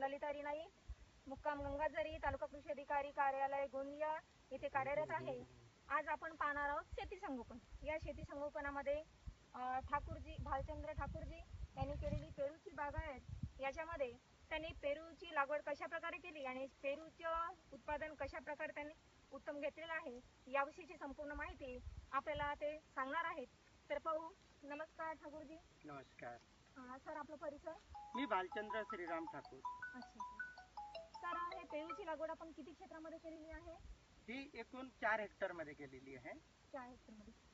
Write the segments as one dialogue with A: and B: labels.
A: ललिता रिनाई मुक्काम गंगाझरी तालुका कृषी अधिकारी कार्यालय गोंदिया इथे कार्यरत आहे. आज आपण पाहणार आहोत शेती संगोपन. या शेती संगोपनामध्ये ठाकूरजी भालचंद्र ठाकूरजी यांनी केलेली पेरूची बाग आहे याच्यामध्ये त्यांनी पेरूची लागवड कशा प्रकारे केली आणि पेरूचं उत्पादन कशा प्रकारे त्यांनी उत्तम घेतलेलं आहे याविषयीची संपूर्ण माहिती आपल्याला ते सांगणार आहेत. तर पाहू नमस्कार ठाकूरजी.
B: नमस्कार.
A: सर आपला परिचय?
B: मी भालचंद्र श्रीराम ठाकूर.
A: अच्छा सर. सर हे पेरूची लागवड आपण किती क्षेत्रामध्ये केलेली आहे?
B: ही एकूण चार हेक्टरमध्ये केलेली आहे.
A: चार हेक्टरमध्ये. सर याचं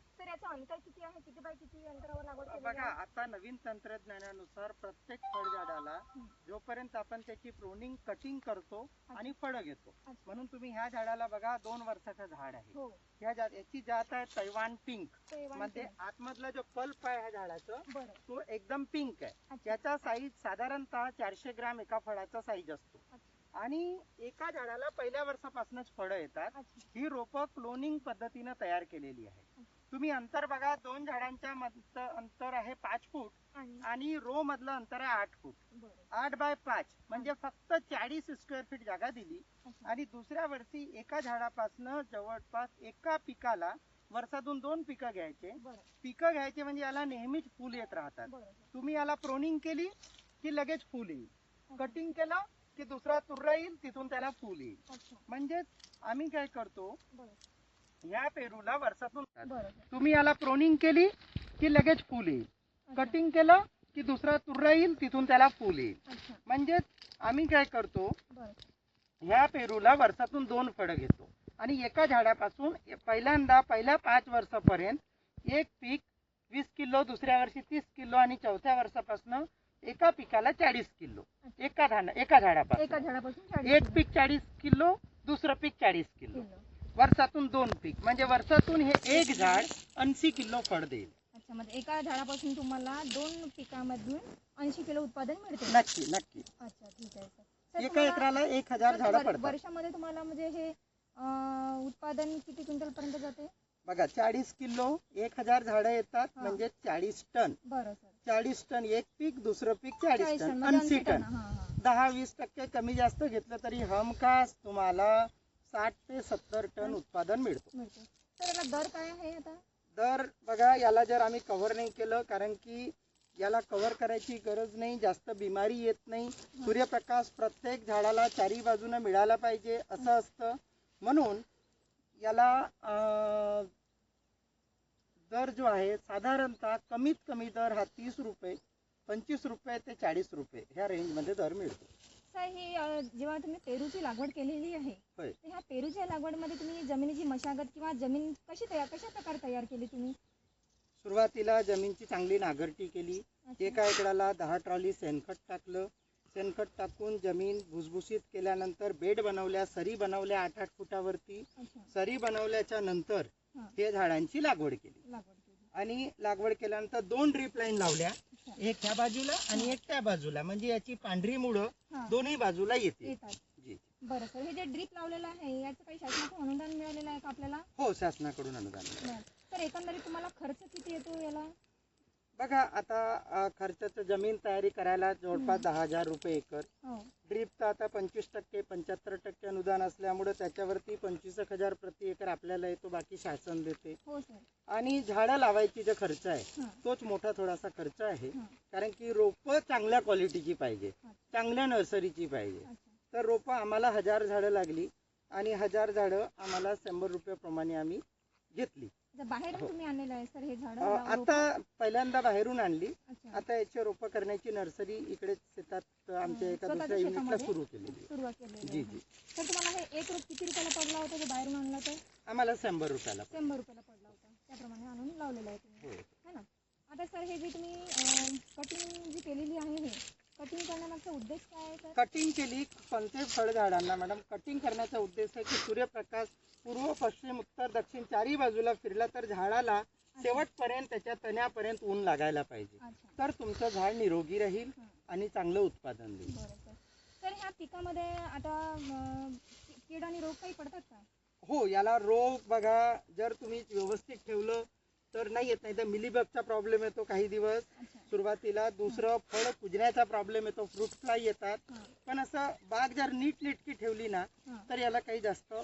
A: अंतर किती आहे किती बाय किती अंतरावर लागवड केलेली
B: बघा
A: आहे?
B: आता नवीन तंत्रज्ञानानुसार प्रत्येक फळझाडाला. जोपर्यंत आपण त्याची प्रोनिंग कटिंग करतो आणि फळं घेतो.
A: अच्छा.
B: म्हणून तुम्ही ह्या झाडाला बघा दोन वर्षाचं झाड आहे.
A: हो.
B: ह्या जा- याची जात आहे तैवान पिंक
A: ते two.
B: आतमधला जो पल्प आहे ह्या झाडाचं
A: बरं.
B: तो एकदम पिंक आहे.
A: अच्छा.
B: याचा साईज साधारणतः चारशे ग्राम एका फळाचा साईज असतो. आणि एका झाडाला पहिल्या वर्षापासूनच फळं येतात.
A: अच्छा.
B: ही रोपं क्लोनिंग पद्धतीनं तयार केलेली आहे तुम्ही अंतर बघा दोन झाडांच्या मध अंतर आहे पाच फूट
A: आणि?
B: रो मधलं अंतर आहे आठ फूट. आठ बाय पाच म्हणजे फक्त चाळीस स्क्वेअर फीट जागा दिली. आणि दुसऱ्या वर्षी एका झाडापासनं जवळपास एका पिकाला वर्षातून दोन पिकं घ्यायचे. पिकं घ्यायचे म्हणजे याला नेहमीच फुल येत राहतात. तुम्ही याला प्रोनिंग केली की लगेच फुल येईल. कटिंग केलं की दुसरा तुर्रा येईल तिथून त्याला फुल येईल. म्हणजेच आम्ही काय करतो या पेरूला वर्षातून तुम्ही याला प्रोनिंग केली की लगेच फुल येईल. कटिंग केलं की दुसरा तुर्रा येईल तिथून त्याला फुल येईल.
A: अच्छा.
B: म्हणजेच आम्ही काय करतो ह्या पेरूला वर्षातून दोन फळं घेतो. आणि एका झाडापासून पहिल्यांदा पहिल्या पाच वर्षापर्यंत एक पीक वीस किलो दुसऱ्या वर्षी तीस किलो आणि चौथ्या वर्षापासून एका पिकाला चाळीस किलो. एका झाड एका
A: एका
B: झाडापासून एक. पीक चाळीस किलो दुसरं पीक चाळीस किलो. वर्षातून दोन पीक. म्हणजे वर्षातून हे एक झाड ऐंशी किलो फळ देईल.
A: अच्छा म्हणजे एका झाडापासून तुम्हाला दोन पिकामधून ऐंशी किलो उत्पादन मिळते.
B: नक्की नक्की.
A: अच्छा ठीक आहे सर
B: एका एकराला एक हजार झाडं पडतात.
A: वर्षामध्ये तुम्हाला म्हणजे हे अं, उत्पादन किती क्विंटल पर्यंत जाते?
B: बघा चाळीस किलो एक हजार झाडं येतात
A: हा.
B: म्हणजे चाळीस टन.
A: बरं सर.
B: चाळीस टन एक पीक दुसरं पीक चाळीस
A: टन म्हणजे
B: ऐंशी टन.
A: टन. हा हा.
B: दहा वीस टक्के कमी जास्त घेतलं तरी हमखास तुम्हाला साठ ते सत्तर टन. उत्पादन मिळतो.
A: याला दर काय आहे आता?
B: दर बघा याला जर आम्ही कव्हर नाही केलं कारण की याला कव्हर करायची गरज नाही जास्त बिमारी येत नाही. सूर्यप्रकाश प्रत्येक झाडाला चारी बाजूनं मिळाला पाहिजे असं असतं. म्हणून याला दर जो आहे साधारणतः कमीत कमी दर हा तीस रुपये पंचवीस रुपये ते चाळीस रुपये ह्या रेंजमध्ये दर मिळतो.
A: सर ही अं, जेव्हा तुम्ही पेरूची लागवड केलेली आहे
B: होय.
A: तर ह्या पेरूच्या लागवडमध्ये तुम्ही जमिनीची मशागत किंवा जमीन कशी तयार कशा प्रकारे तयार केली तुम्ही?
B: सुरुवातीला जमीनची चांगली नांगरटी केली. एका एकराला दहा ट्रॉली शेणखत टाकलं. शेणखत टाकून जमीन भुसभुशीत केल्यानंतर बेड बनवल्या सरी बनवल्या आठ आठ फुटावरती.
A: अच्छा.
B: सरी बनवल्याच्या नंतर
A: हा.
B: हे झाडांची लागवड केली.
A: लागवड केली.
B: आणि लागवड केल्यानंतर दोन ड्रीप लाईन लावल्या. एक ह्या बाजूला आणि एक त्या बाजूला. म्हणजे याची पांढरी मुळं
A: हा.
B: दोन्ही बाजूला येते.
A: येतात.
B: जी.
A: बरं सर हे जे ड्रीप लावलेलं आहे याचं काही शासनाचं अनुदान मिळालेलं आहे का आपल्याला?
B: हो शासनाकडून अनुदान
A: बरं. तर एकंदरीत तुम्हाला खर्च किती येतो याला?
B: बघा आता खर्चाचं जमीन तयारी करायला जवळपास. दहा हजार रुपये एकर.
A: हो.
B: ड्रीपचं आता पंचवीस टक्के पंच्याहत्तर टक्के अनुदान असल्यामुळे त्याच्यावरती पंचवीस एक हजार प्रति एकर आपल्याला येतो बाकी शासन देते.
A: हो सर
B: आणि झाडं लावायची जो खर्च आहे
A: हां.
B: तोच मोठा थोडासा खर्च आहे.
A: हां.
B: कारण की रोपं चांगल्या क्वालिटीची पाहिजे. चांगल्या नर्सरीची पाहिजे. तर रोपं आम्हाला हजार झाडं लागली आणि हजार झाडं आम्हाला शंभर रुपयाप्रमाणे आम्ही घेतली.
A: बाहेरून
B: हो.
A: तुम्ही आणलेलं आहे सर हे झाड
B: अं, आता पहिल्यांदा बाहेरून आणली.
A: अच्छा.
B: आता याची रोपं करण्याची नर्सरी इकडे शेतात आमच्या एका
A: स्वतःच्या
B: दुसऱ्या युनिटला
A: शेतामध्ये?
B: सुरू केलेली आहे.
A: सुरुवात केलेली
B: जी
A: आहे.
B: जी
A: तर तुम्हाला हे एक रोप किती रुपयाला पडला होता जो बाहेरून आणला तर
B: आम्हाला शंभर रुपयाला
A: शंभर रुपयाला पडला होता. त्याप्रमाणे आणून लावलेलं आहे तुम्ही.
B: हो.
A: है ना? आता सर हे जे तुम्ही कटिंग जी केलेली आहे हे कटिंग करण्यामागचा उद्देश काय आहे सर?
B: कटिंग केली कोणते फळझाडांना मॅडम कटिंग करण्याचा उद्देश आहे की सूर्यप्रकाश पूर्व पश्चिम उत्तर दक्षिण चारही बाजूला फिरला तर झाडाला शेवटपर्यंत त्याच्या तण्यापर्यंत ऊन लागायला पाहिजे. तर तुमचं झाड निरोगी राहील. आणि चांगलं उत्पादन देईल.
A: तर ह्या पिकामध्ये आता कीड आणि रोग काही पडतात का?
B: हो याला रोग बघा जर तुम्ही व्यवस्थित ठेवलं तर नाही येत नाही तर मिलीबगचा प्रॉब्लेम येतो काही दिवस. सुरुवातीला दुसरं फळ कुजण्याचा प्रॉब्लेम येतो फ्रूट फ्लाय येतात. पण असं बाग जर नीट नेटकी ठेवली ना. तर याला काही जास्त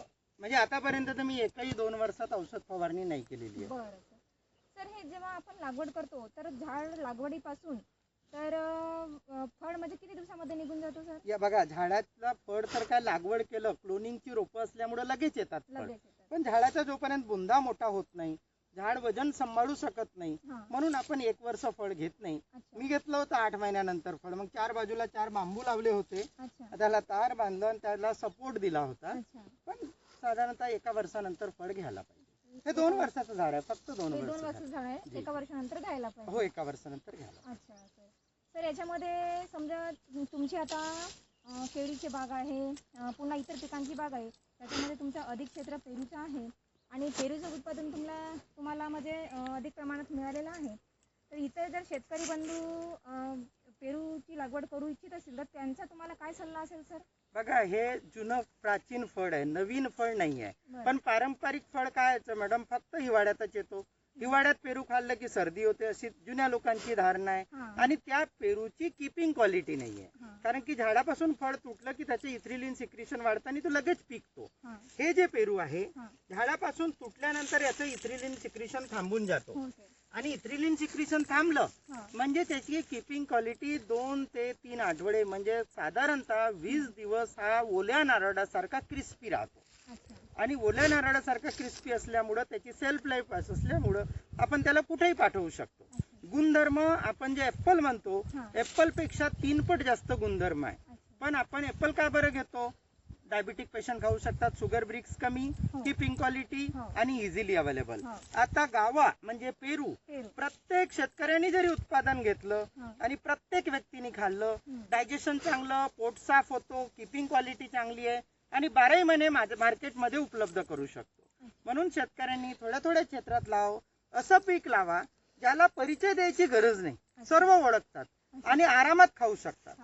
B: म्हणजे आतापर्यंत तर मी एकही दोन वर्षात औषध फवारणी नाही केलेली आहे.
A: बरं सर. सर हे जेव्हा आपण लागवड करतो तर झाड लागवडीपासून तर अं, फळ म्हणजे किती दिवसामध्ये निघून जातो सर?
B: या बघा झाडाचा फळ तर काय लागवड केलं क्लोनिंगची रोपं असल्यामुळे लगेच येतात फळ.
A: लगेच येतात.
B: पण झाडाचा जोपर्यंत बुंदा मोठा होत नाही झाड वजन सांभाळू शकत नाही
A: हा.
B: म्हणून आपण एक वर्ष फळ घेत नाही.
A: अच्छा.
B: मी घेतलं होतं आठ महिन्यानंतर फळ मग चार बाजूला चार बांबू लावले होते.
A: अच्छा.
B: त्याला तार बांधलं आणि त्याला सपोर्ट दिला होता.
A: अच्छा.
B: पण साधारणतः एका वर्षानंतर फळ घ्यायला पाहिजे. हे दोन वर्षाचं झाड आहे फक्त दोन
A: हे दोन
B: वर्ष
A: वर्ष झाड आहे.
B: जी.
A: एका वर्षानंतर घ्यायला
B: हो
A: पाहिजे.
B: एका वर्षानंतर घ्यायला
A: अच्छा सर सर याच्यामध्ये समजा तुम- तुमची आता अं, केळीची बाग आहे अं, पुन्हा इतर पिकांची बाग आहे. त्याच्यामध्ये तुमचं अधिक क्षेत्र पेरूचं आहे आणि पेरूचं उत्पादन तुम्हाला तुम्हाला म्हणजे अं, अधिक प्रमाणात मिळालेलं आहे. तर इतर जर शेतकरी बंधू अं, पेरूची लागवड करू इच्छित असतील तर त्यांचा तुम्हाला काय सल्ला असेल सर?
B: बघा हे जुनं प्राचीन फळ आहे नवीन फळ नाही आहे. पण पारंपरिक फळ काय मॅडम? फक्त हिवाळ्यातच येतो. हिवाळ्यात पेरू खाल्लं की सर्दी होते अशी जुन्या लोकांची धारणा आहे. आणि त्या पेरूची किपिंग क्वालिटी नाहीये. कारण की झाडापासून फळ तुटलं की त्याचे इथ्रिलिन सिक्रिशन वाढतं आणि तो लगेच पिकतो.
A: हां.
B: जे पेरू आहे झाडापासून तुटल्यानंतर याचं इथ्रिलिन सिक्रिशन थांबून जातो. आणि इथ्रिलिन सिक्रिशन थांबलं. म्हणजे त्याची किपिंग क्वालिटी दोन ते तीन आठवडे म्हणजे साधारणतः वीस दिवस हा ओल्या नारळासारखा क्रिस्पी राहतो. आणि ओल्या नारळासारखा क्रिस्पी असल्यामुळं त्याची सेल्फ लाईफ असल्यामुळं आपण त्याला कुठेही पाठवू शकतो. गुणधर्म आपण जे ऍपल म्हणतो ऍपलपेक्षा तीन पट जास्त गुणधर्म आहे. पण आपण ऍपल का बरं घेतो? डायबिटिक पेशंट खाऊ शकतात शुगर ब्रिक्स कमी
A: हो.
B: Keeping quality. आणि इझिली अवेलेबल
A: हो.
B: आता गावा म्हणजे पेरू
A: पेरू.
B: प्रत्येक शेतकऱ्यांनी जरी उत्पादन घेतलं
A: हां.
B: आणि प्रत्येक व्यक्तीने खाल्लं. डायजेशन चांगलं पोट साफ होतो किपिंग क्वालिटी चांगली आहे आणि बाराही महिने मार्केटमध्ये उपलब्ध करू शकतो. म्हणून शेतकऱ्यांनी थोड्या थोड्या क्षेत्रात लाव असं पीक लावा ज्याला परिचय द्यायची गरज नाही. सर्व ओळखतात आणि आरामात खाऊ शकतात.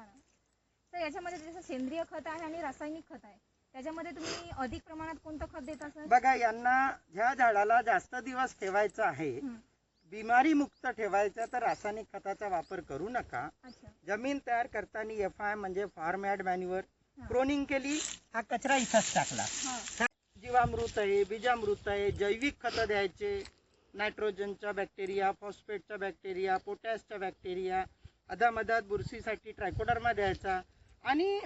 A: तर याच्यामध्ये जसं सेंद्रिय खत आहे आणि रासायनिक खत आहे त्याच्यामध्ये तुम्ही अधिक प्रमाणात कोणतं खत देता सर
B: बघा यांना ह्या झाडाला जास्त दिवस ठेवायचं आहे
A: हं.
B: बिमारी मुक्त ठेवायचं तर रासायनिक खताचा वापर करू नका.
A: अच्छा.
B: जमीन तयार करताना एफ आय म्हणजे फार्म ॲड मॅन्युअर
A: हा.
B: क्रोनिंग केली हा कचरा इथंच टाकला.
A: हा.
B: जीवामृत आहे बीजामृत आहे जैविक खतं द्यायचे नायट्रोजनच्या बॅक्टेरिया फॉस्फेटच्या बॅक्टेरिया पोटॅशच्या बॅक्टेरिया अदामधात बुरशीसाठी ट्रायकोडर्मा द्यायचा आणि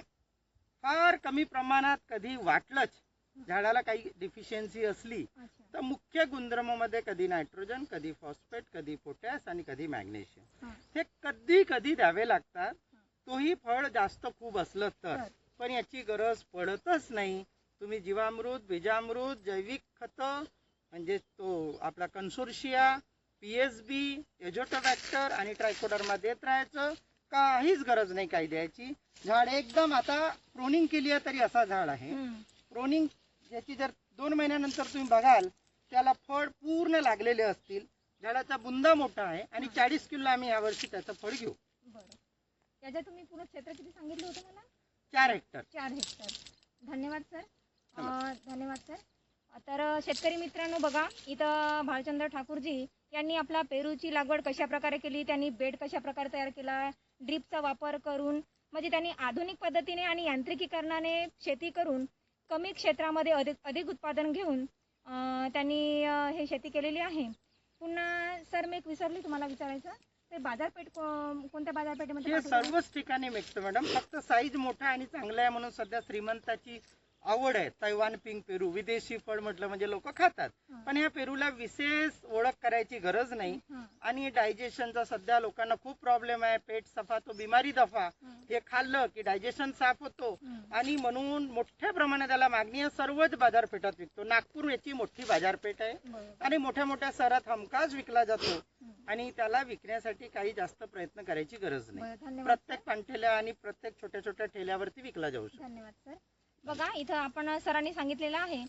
B: फार कमी प्रमाणात कधी वाटलंच झाडाला काही डिफिशियन्सी असली तर मुख्य गुणधर्मामध्ये कधी नायट्रोजन कधी फॉस्फेट कधी पोटॅश आणि कधी मॅग्नेशियम
A: हा.
B: कधी कधी द्यावे लागतात तोही फळ जास्त खूप असलं तर.
A: तर
B: पण याची गरज पडतच नाही. तुम्ही जीवामृत बीजामृत जैविक खत म्हणजे तो आपला कन्सोर्शिया पी एस बी एजोटोबॅक्टर आणि ट्रायकोडर्मा देत राहायचं. काहीच गरज नाही काही द्यायची. झाड एकदम आता प्रोनिंग केली आहे तरी असा झाड आहे. प्रोनिंग याची जर दोन महिन्यानंतर तुम्ही बघाल त्याला फळ पूर्ण लागलेले असतील. झाडाचा बुंदा मोठा आहे आणि चाळीस किलो आम्ही यावर्षी त्याचं फळ घेऊ.
A: याच्या तुम्ही पूर्ण क्षेत्र किती सांगितलं होतं मला?
B: चार हेक्टर.
A: चार हेक्टर. धन्यवाद सर. धन्यवाद सर. तर शेतकरी मित्रांनो बघा इथं भालचंद्र ठाकूरजी यांनी आपला पेरूची लागवड कशा प्रकारे केली त्यांनी बेड कशा प्रकारे तयार केला ड्रीपचा वापर करून म्हणजे त्यांनी आधुनिक पद्धतीने आणि यांत्रिकीकरणाने शेती करून कमी क्षेत्रामध्ये अधिक अधिक उत्पादन घेऊन त्यांनी हे शेती केलेली आहे. पुन्हा सर मी एक विसरली तुम्हाला विचारायचं. ते बाजारपेठ कोणत्या बाजारपेठेमध्ये?
B: सर्वच ठिकाणी मिळतं मॅडम. फक्त साईज मोठा आणि चांगला आहे म्हणून सध्या श्रीमंताची आवड आहे. तैवान पिंक पेरू. विदेशी फळ म्हटलं म्हणजे लोक खातात. पण या पेरूला विशेष ओळख करायची गरज नाही. आणि डायजेशनचा सध्या लोकांना खूप प्रॉब्लेम आहे. पेट सफा तो बिमारी दफा.
A: हां,
B: खाल्लं की डायजेशन साफ होतो. आणि म्हणून मोठ्या प्रमाणात त्याला मागणी आहे सर्वच बाजारपेठात विकतो. नागपूर याची मोठी बाजारपेठ आहे. आणि मोठ्या मोठ्या शहरात हमखास विकला जातो. आणि त्याला विकण्यासाठी काही जास्त प्रयत्न करायची गरज नाही. प्रत्येक पानठेल्या आणि प्रत्येक छोट्या छोट्या ठेल्यावरती विकला जाऊ शकतो.
A: धन्यवाद सर. बघा इथं आपण सरांनी सांगितलेलं आहे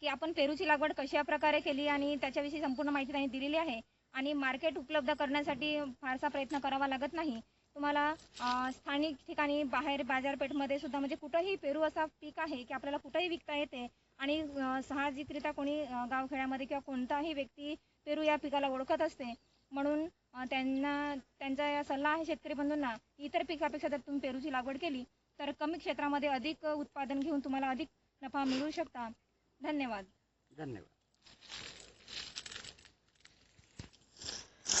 A: की आपण पेरूची लागवड कशा प्रकारे केली आणि त्याच्याविषयी संपूर्ण माहिती त्यांनी दिलेली आहे. आणि मार्केट उपलब्ध करण्यासाठी फारसा प्रयत्न करावा लागत नाही. तुम्हाला स्थानिक ठिकाणी बाहेर बाजारपेठमध्ये सुद्धा म्हणजे कुठंही पेरू असा पीक आहे की आपल्याला कुठंही विकता येते आणि साहजिकरित्या कोणी गावखेड्यामध्ये किंवा कोणताही व्यक्ती पेरू या पिकाला ओळखत असते. म्हणून त्यांना त्यांचा या सल्ला आहे शेतकरी बंधूंना इतर पिकापेक्षा जर तुम्ही पेरूची लागवड केली तर कमी क्षेत्रामध्ये अधिक उत्पादन घेऊन तुम्हाला अधिक नफा मिळू शकता. धन्यवाद.
B: धन्यवाद.